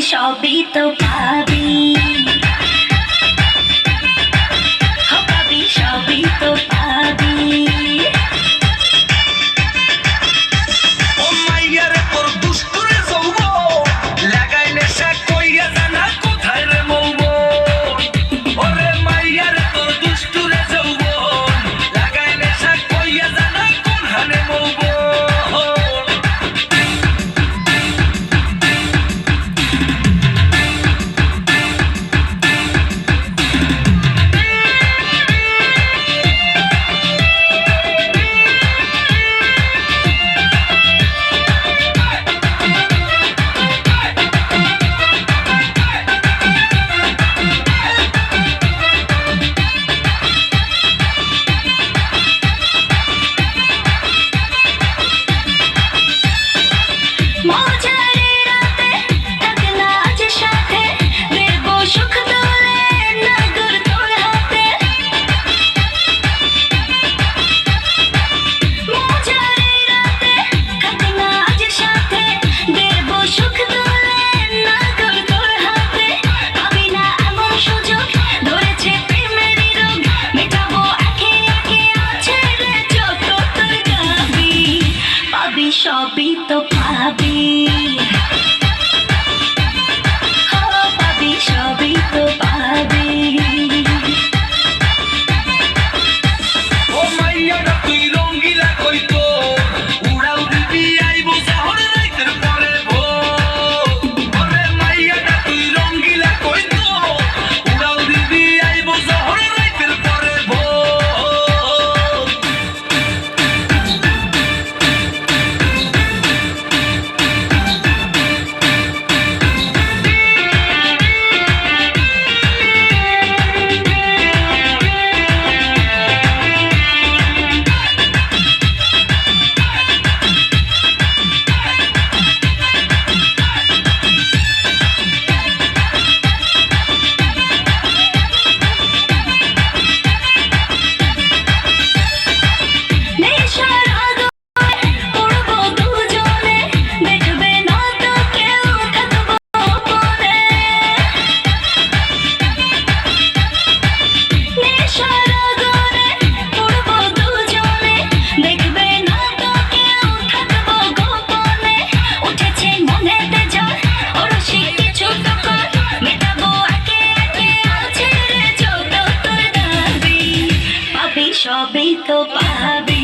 সবই তো পাবি। সবই তো পাবি সবই তো পাবি।